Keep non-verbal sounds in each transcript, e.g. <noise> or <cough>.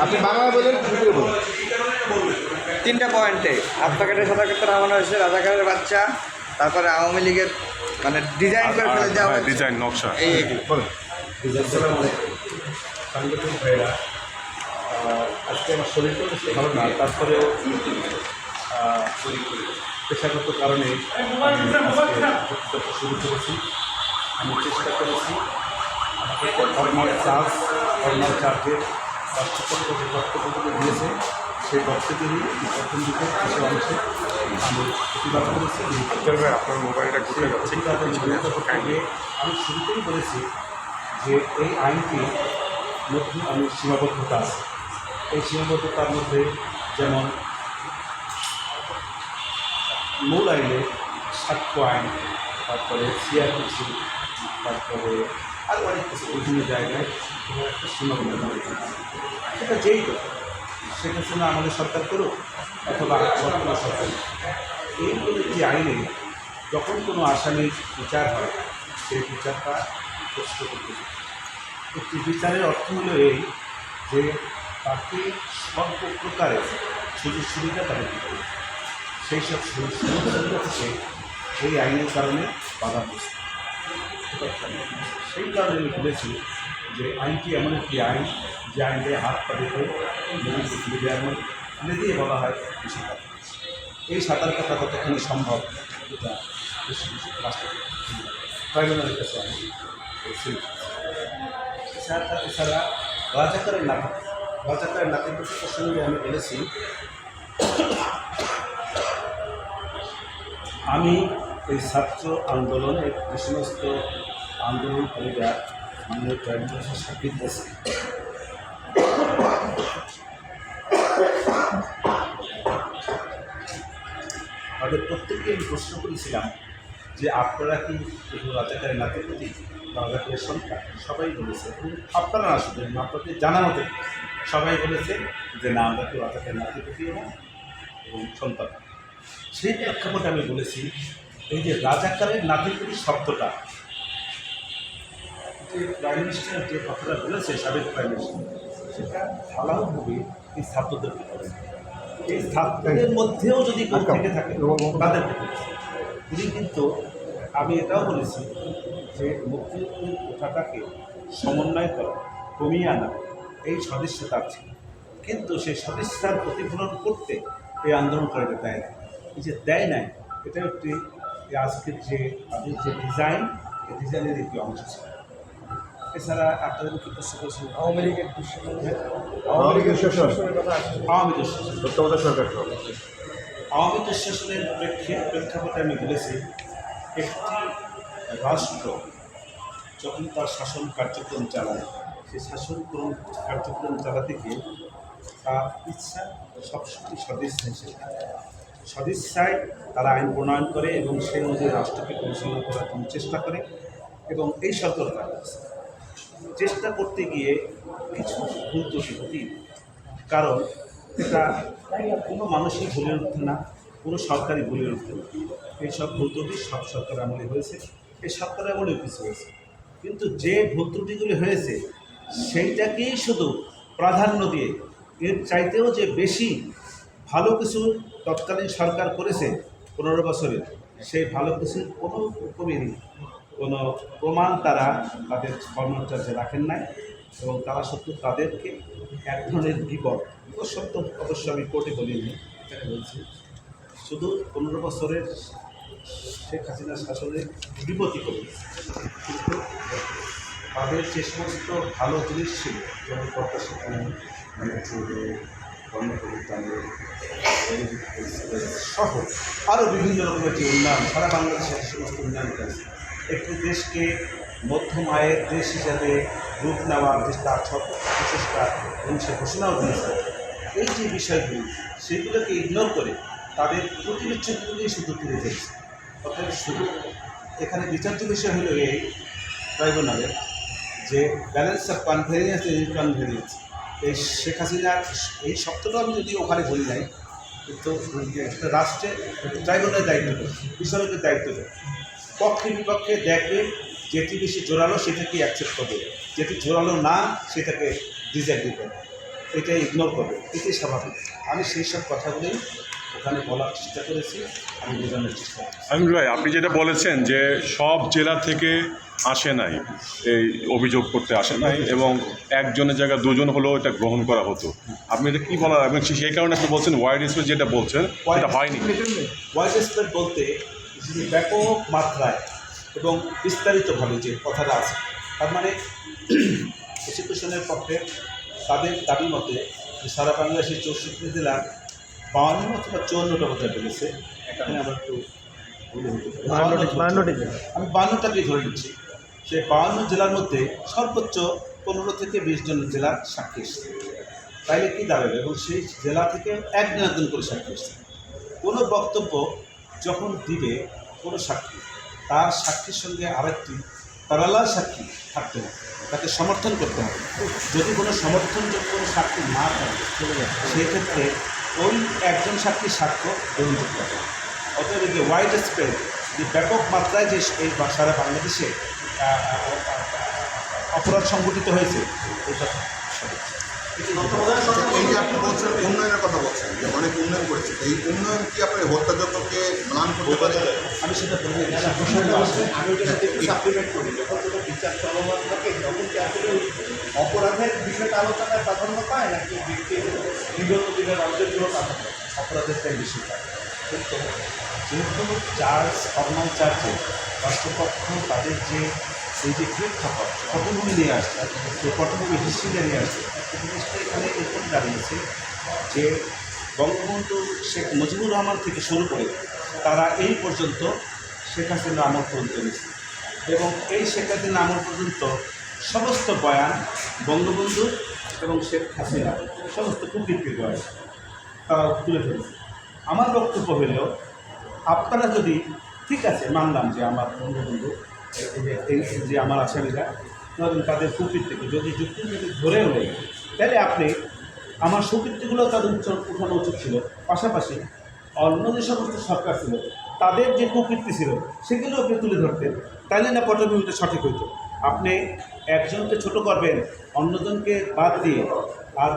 আপনি বাংলা বলেন শুরু বলুন তিনটা পয়েন্টে। আত্মঘাটের সাথে ক্ষেত্রে নামানো হয়েছে রাজাকারের বাচ্চা তারপরে আওয়ামী লীগের মানে ডিজাইন করে ফেলে দেওয়া হয়েছে। ডিজাইন নকশা। এই বলুন সাংগঠনিক ভাইরা আজকে আমার শরীরটা বেশি ভালো না। তারপরেও আহ, পেশাগত কারণে শুরু করেছি। আমি চেষ্টা করেছি। চার্জ ফর্মাল চার্জের যে বক্তব্যগুলো দিয়েছে সেই বক্তব্যেরই প্রথম দিকে কিছু অংশে প্রতিবাদ করেছি আপনার মোবাইলটা ঘুরে যাচ্ছে আমি শুরুতেই বলেছি যে এই আইনটি মধ্যে আমি সীমাবদ্ধতা আছে এই সীমাবদ্ধতার মধ্যে যেমন মূল আইনে সাক্ষ্য আইন, তারপরে সিআরপিসি, তারপরে আরও অনেক কিছু বিভিন্ন জায়গায় একটা সীমাবদ্ধতা। সেটা যেই সেটা না আমাদের সরকার করুক অথবা বর্তমান সরকার এইগুলো যে আইনে যখন কোনো আসামির বিচার হয়, সেই বিচারটা প্রশ্ন করতে একটি বিচারের অর্থ হল এই যে তাকে সর্ব প্রকারে সুযোগ সুবিধা তাকে দিতে সেই সব সুযোগ সুবিধা থেকে এই আইনের কারণে বাধা দিচ্ছে সেই কারণে আমি বলেছি যে আইনটি এমন একটি আইন, যে আইনকে হাত পা দিতে যেমন ফেলে দিয়ে বলা হয় সাঁতার এই সাঁতার কাটা কতখানি সম্ভব, এটা বেশি বেশি ট্রাইব্যুনালের কাছে আমি এছাড়া রাজাকারের নাটক, রাজাকারের নাটকের প্রসঙ্গে আমি বলেছি, আমি এই ছাত্র আন্দোলনের যে সমস্ত আন্দোলনকারীরা মাননীয় ট্রাইব্যুনালের সাক্ষী দিয়েছে তাদের প্রত্যেককে আমি প্রশ্ন করেছিলাম যে আপনারা কি রাজাকারের নাতিপতি বা রাজাকারের সংখ্যা সবাই বলেছে। আপনারা না শুধু আপনাদের জানা মতে সবাই বলেছে যে না, আমরা কেউ রাজাকারের নাতিপতি এবং এবং সন্তান। সেই প্রেক্ষাপটে আমি বলেছি এই যে রাজাকারের নাতিপতি শব্দটা যে প্রাইম মিনিস্টার যে কথাটা বলেছে সাবেক প্রাইম মিনিস্টার সেটা ঢালাওভাবে এই ছাত্রদেরকে বলে এই ছাত্রদের মধ্যেও যদি থেকে থাকে তাদেরকে বলেছে। তিনি কিন্তু আমি এটাও বলেছি যে মুক্তিযুদ্ধের প্রথাটাকে সমন্বয় করা কমিয়ে আনা এই সদিচ্ছা তার ছিল। কিন্তু সেই সদিচ্ছার প্রতিফলন করতে এই আন্দোলনকারীরা দেয় না। এই যে দেয় নাই এটা একটি এই আজকের যে তাদের যে ডিজাইন এই ডিজাইনের একটি অংশ ছিল। এছাড়া আপনাদের কি প্রশ্ন করেছেন? আওয়ামী লীগের আওয়ামী লীগের শাসন আওয়ামী লীগের শাসন। সরকার আওয়ামী লীগ শাসনের প্রেক্ষে প্রেক্ষাপটে আমি বলেছি একটি রাষ্ট্র যখন তার শাসন কার্যক্রম চালায় সেই শাসন কার্যক্রম চালাতে গিয়ে তার ইচ্ছা সবসময় সদিচ্ছা হিসেবে। সদিচ্ছায় তারা আইন প্রণয়ন করে এবং সেই অনুযায়ী রাষ্ট্রকে পরিচালনা করার জন্য চেষ্টা করে এবং এই সরকার চেষ্টা করতে গিয়ে কিছু ভুল ত্রুটি কারণ এটা কোনো মানুষই ভুলে উঠতে না, কোনো সরকারি ভুলে উঠতে না। এইসব ভুল ত্রুটি সব সরকার আমলে হয়েছে, এই সরকার আমলেও কিছু হয়েছে। কিন্তু যে ভুল ত্রুটিগুলি হয়েছে, সেইটাকেই শুধু প্রাধান্য দিয়ে এর চাইতেও যে বেশি ভালো কিছু তৎকালীন সরকার করেছে পনেরো বছরে, সেই ভালো কিছু কোনো রকমেরই কোনো প্রমাণ তারা তাদের কর্মচার্যে রাখেন নাই এবং তারা সত্য তাদেরকে এক ধরনের বিপদ সত্য অবশ্য আমি কোর্টে বলিনি, এখানে বলছি। শুধু পনেরো বছরের শেখ হাসিনার শাসনে বিপত্তি করে কিন্তু তাদের যে সমস্ত ভালো জিনিস ছিল, যেমন প্রত্যাশা সহ আরও বিভিন্ন রকমের যে উন্নয়ন, সারা বাংলাদেশের সমস্ত উন্নয়ন করেছে একটি দেশকে মধ্যম আয়ের দেশ হিসাবে রূপ নেওয়ার যে তার প্রচেষ্টা এবং সে ঘোষণাও দিয়েছে। এই যে বিষয়গুলি, সেগুলোকে ইগনোর করে তাদের প্রতিবিচ্ছেদগুলি শুধু তুলে ধরেছে। অর্থাৎ শুধু এখানে বিচার্য বিষয় হলো এই ট্রাইব্যুনালের যে ব্যালেন্স অফ কনভেরিয়েন্স ইনকনভেরিয়েন্স এই শেখ হাসিনার এই শব্দটা আমি যদি ওখানে বলি যাই কিন্তু একটা রাষ্ট্রের ট্রাইব্যুনালের দায়িত্ব দেয় বিচারকের দায়িত্ব দেয়। পক্ষে বিপক্ষে দেখবে যেটি বেশি জোরালো সেটাকে অ্যাকসেপ্ট করবে। যেটি জোরালো না, সেটাকে ডিজাইন দিবে এটা ইগনোর করবে। এটাই স্বাভাবিক। আমি সেই সব কথাগুলোই ওখানে বলার চেষ্টা করেছি আমি বোঝানোর চেষ্টা ভাই আপনি যেটা বলেছেন যে সব জেলা থেকে আসে নাই এই অভিযোগ করতে আসে নাই এবং একজনের জায়গায় দুজন হলেও এটা গ্রহণ করা হতো। আপনি এটা কী বলার এবং সেই কারণে আপনি বলছেন ওয়াইড স্পেস যেটা বলছেন এটা হয়নি। ওয়াইড স্প্রেড বলতে ব্যাপক মাত্রায় এবং বিস্তারিতভাবে যে কথাটা আছে তার মানে <clears throat> প্রসিকিউশনের পক্ষে তাদের দাবি মতে সারা বাংলাদেশের চৌষট্টি জেলার বাউন্ন অথবা চুয়ান্নটা কথা বলেছে এখানে আমরা একটু ভুল হতে পারে। আমি বাউন্নটাকেই ধরে নিচ্ছি। সেই বাউন্ন জেলার মধ্যে সর্বোচ্চ পনেরো থেকে বিশ জন জেলার সাক্ষী এসেছে। তাইলে কী দাঁড়াবে? এবং সেই জেলা থেকে একজন একজন করে সাক্ষী এসেছে। কোনো বক্তব্য যখন দিবে কোনো সাক্ষী তার সাক্ষীর সঙ্গে আরেকটি প্যারালাল সাক্ষী থাকতে হবে। তাকে সমর্থন করতে হবে। যদি কোনো সমর্থনযোগ্য কোনো সাক্ষী না থাকে সেক্ষেত্রে ওই একজন সাক্ষীর সাক্ষ্য গ্রহণযোগ্য হবে অতএব যে ওয়াইড স্প্রেড যে ব্যাপক মাত্রায় যে এই সারা বাংলাদেশে অপরাধ সংঘটিত হয়েছে, এই সঠিক। এই যে আপনি বলছেন উন্নয়নের কথা বলছেন যে অনেক উন্নয়ন করেছে এই উন্নয়ন কি আপনার হত্যাযজ্ঞকে ম্লান করতে পারে আমি সেটা বিষয়টা আমি সাপ্লিমেন্ট করি। যখন কোনো বিচার চলমান থাকে তখন কি আসলে অপরাধের বিষয়টা আলোচনায় প্রাধান্য পায় নাকি ব্যক্তির বিগত দিনের অর্জনগুলো প্রাধান্য অপরাধেরটাই বেশি পায় যেহেতু চার্জ ফর্মাল চার্জে রাষ্ট্রপক্ষ তাদের যে এই যে প্রেক্ষাপট পটভূমি নিয়ে আসছে যে পটভূমি হিস্ট্রিটা নিয়ে আসছে জিনিসটা এখানে এরকম দাঁড়িয়েছে যে বঙ্গবন্ধু শেখ মুজিবুর রহমান থেকে শুরু করে তারা এই পর্যন্ত শেখ হাসিনা আমল পর্যন্ত নিয়েছে এবং এই শেখ হাসিনা আমল পর্যন্ত সমস্ত বয়ান বঙ্গবন্ধু এবং শেখ হাসিনা, সমস্ত কুকীর্তির বয়ান তারা তুলে ধরেছে। আমার বক্তব্য হইল, আপনারা যদি ঠিক আছে মানলাম যে আমার বঙ্গবন্ধু যে আমার আসামিরা ধরেন তাদের কুকীর্তিকে যদি যুক্তি যদি ধরেও নেই, তাহলে আপনি আমার সুকৃতিগুলো তাদের উচ্চ উঠানো উচিত ছিল। পাশাপাশি অন্য যে সমস্ত সরকার ছিল, তাদের যে কুকীর্তি ছিল, সেগুলো আপনি তুলে ধরতেন, তাহলে না পটভূমিটা সঠিক হইতো। আপনি একজনকে ছোট করবেন, অন্যজনকে বাদ দিয়ে আর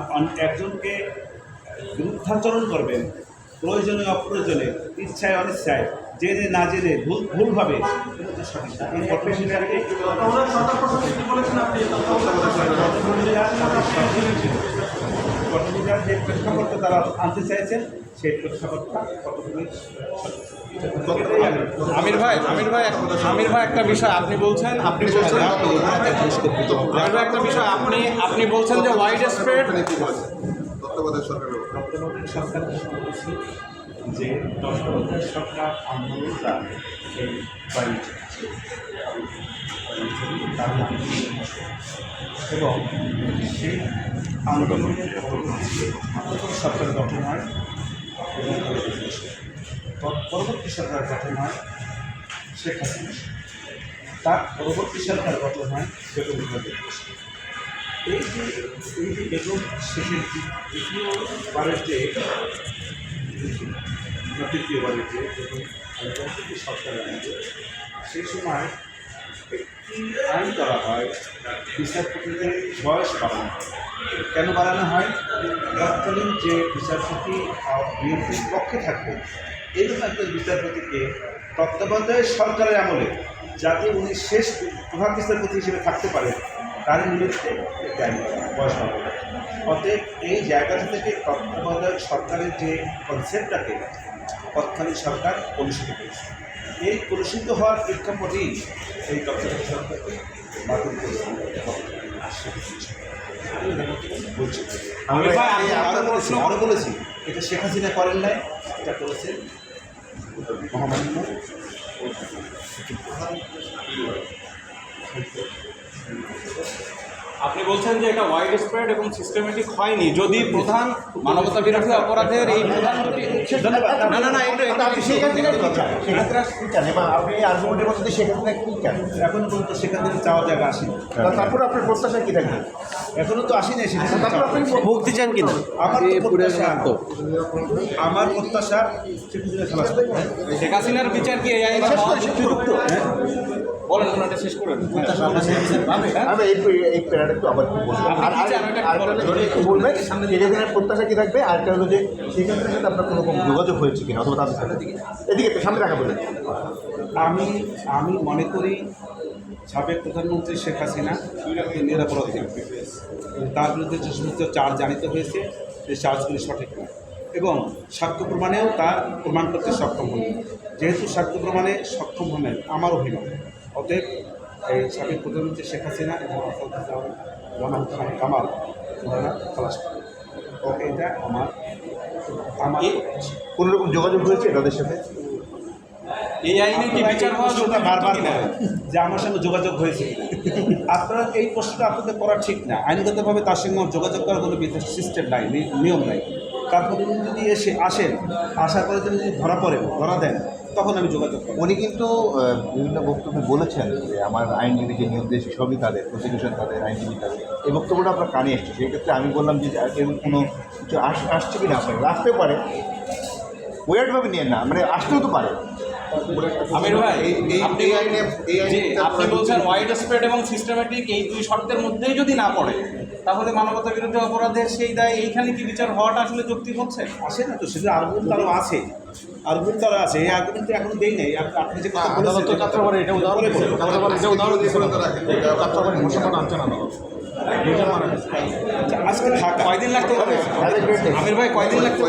একজনকে বিরুদ্ধাচরণ করবেন প্রয়োজনে অপ্রয়োজনে ইচ্ছায় অনিচ্ছায় জেনে না জেনে ভুল ভুলভাবে যে প্রেক্ষাপটটা তারা আনতে চাইছেন সেই প্রেক্ষাপটটা আমির ভাই আমির ভাই আমির ভাই একটা বিষয় আপনি বলছেন আপনি বলছেন আমির ভাই একটা বিষয় আপনি আপনি বলছেন যে ওয়াইড স্প্রেড তত্ত্বাবধায়ক সরকারের যে তত্ত্বাবধায়ক সরকার আন্দোলনটা এই তার নাম এবং সেই আন্দোলনের সরকার গঠন হয় পরবর্তী সরকার গঠন হয় শেখ হাসিনা। তার পরবর্তী সরকার গঠন হয় বেগম। এই যে এই যে বেগম শেখের দ্বিতীয়বারের যে তৃতীয়বারের যে সেই সময় একটি আইন করা হয় বিচারপতিদের বয়স বাড়ানো। কেন বাড়ানো হয় তৎকালীন যে বিচারপতি বিএনপির পক্ষে থাকবে এরকম একজন বিচারপতিকে তত্ত্বাবধায়ক সরকারের আমলে যাতে উনি শেষ প্রধান বিচারপতি হিসেবে থাকতে পারেন তার নিমিত্তে একটি আইন বয়স অতএব এই জায়গাটা থেকে তত্ত্বাবধায়ক সরকারের যে কনসেপ্টটাকে তৎকালীন সরকার অনুষ্ঠিত করেছে। এই কলুষিত হওয়ার প্রেক্ষাপটেই এই তত্ত্বাবধায়ক সরকারকে বাতিল করেছে বলছি? আমির ভাই, আপনি আরও আপনার বলেছি প্রশ্ন- বলেছি এটা শেখ হাসিনা করেন নাই এটা করেছেন মহামান্য। আপনি বলছেন যে এটা ওয়াইড স্প্রেড এবং সিস্টেমেটিক হয়নি। যদি প্রধান মানবতা বিরোধী অপরাধের এই প্রধান দুটি ধন্যবাদ। না না না এটা এটা আপনি সেক্ষেত্রে কি সেক্ষেত্রে কি চান? এবং আপনি আর্গুমেন্টের মধ্যে সেক্ষেত্রে কি চান? এখন পর্যন্ত সেখান থেকে চাওয়া জায়গা আসেনি। তারপর আপনার প্রত্যাশা কি থাকবে? এখনও তো আসেনি এসে। মুক্তি চান কিনা? আমার তো প্রত্যাশা। আমার প্রত্যাশা শেখ হাসিনা খালাস শেখ হাসিনার বিচার কি হ্যাঁ? বলেন ওনাটা শেষ করেন আমি এই এই প্যারাটা একটু আবার একটু বলব আর আর একটু বলবেন প্রত্যাশা কি থাকবে? আরেকটা হলো যে সাথে আপনার কোনো রকম যোগাযোগ হয়েছে কিনা? অথবা তাদের সাথে? এদিকে সামনে রাখা বলেন। আমি আমি মনে করি সাবেক প্রধানমন্ত্রী শেখ হাসিনা নিরাপরাধী তার বিরুদ্ধে যে সমস্ত চার্জ জানিত হয়েছে যে চার্জগুলি সঠিক নয়। এবং সাক্ষ্য প্রমাণেও তা প্রমাণ করতে সক্ষম হন যেহেতু সাক্ষ্য প্রমাণে সক্ষম হলেন আমার অভিমত। অতএব এই সাবেক প্রধানমন্ত্রী শেখ হাসিনা এবং জামান খান কামাল, ওনারা খালাস এটা আমার আমার প্রত্যাশা। কোনো রকম যোগাযোগ হয়েছে তাদের সাথে? এই আইনে কি বিচার হওয়া প্রশ্নটা বারবার করেন যে আমার সঙ্গে যোগাযোগ হয়েছে আপনারা এই প্রশ্নটা আপনাদের করা ঠিক না। আইনগতভাবে তার সঙ্গে যোগাযোগ করার কোনো সিস্টেম নাই নিয়ম নাই। তারপরে উনি যদি এসে আসেন আসার পরে তিনি যদি ধরা পড়েন ধরা দেন তখন আমি যোগাযোগ করব। উনি কিন্তু বিভিন্ন বক্তব্যে বলেছেন যে আমার আইনজীবী যে দিয়েছে সবই তাদের প্রসিকিউশন তাদের আইনজীবী তাদের। এই বক্তব্যটা আপনার কানে এসছে। সেই ক্ষেত্রে আমি বললাম যে এর কোনো কিছু আস আসছে কি না আপনার? আসতে পারে। ওয়ার্ডভাবে নিয়ে না মানে আসতেও তো পারে। আমির ভাই এই- এই- আপনি আপনি বলছেন। ওয়াইড স্প্রেড এবং সিস্টেমেটিক এই দুই শর্তের মধ্যেই যদি না পড়ে তাহলে মানবতা বিরোধী অপরাধের সেই দায় এইখানে কি বিচার হওয়াটা আসলে যৌক্তিক হচ্ছে আসে না তো সেটা আর্গুমেন্ট তারও আছে আর্গুমেন্ট তারও আছে এই আর্গুমেন্ট তো এখনও দেই নাই আপ- আপনি যে কথা বলেছেন এটা উদাহরণ বলব। এটা উদাহরণ দিয়েছিল তো রাখেন এটা আচ্ছা, আজকে থাকা কয়দিন লাগতে পারে আমির ভাই কয়দিন লাগতে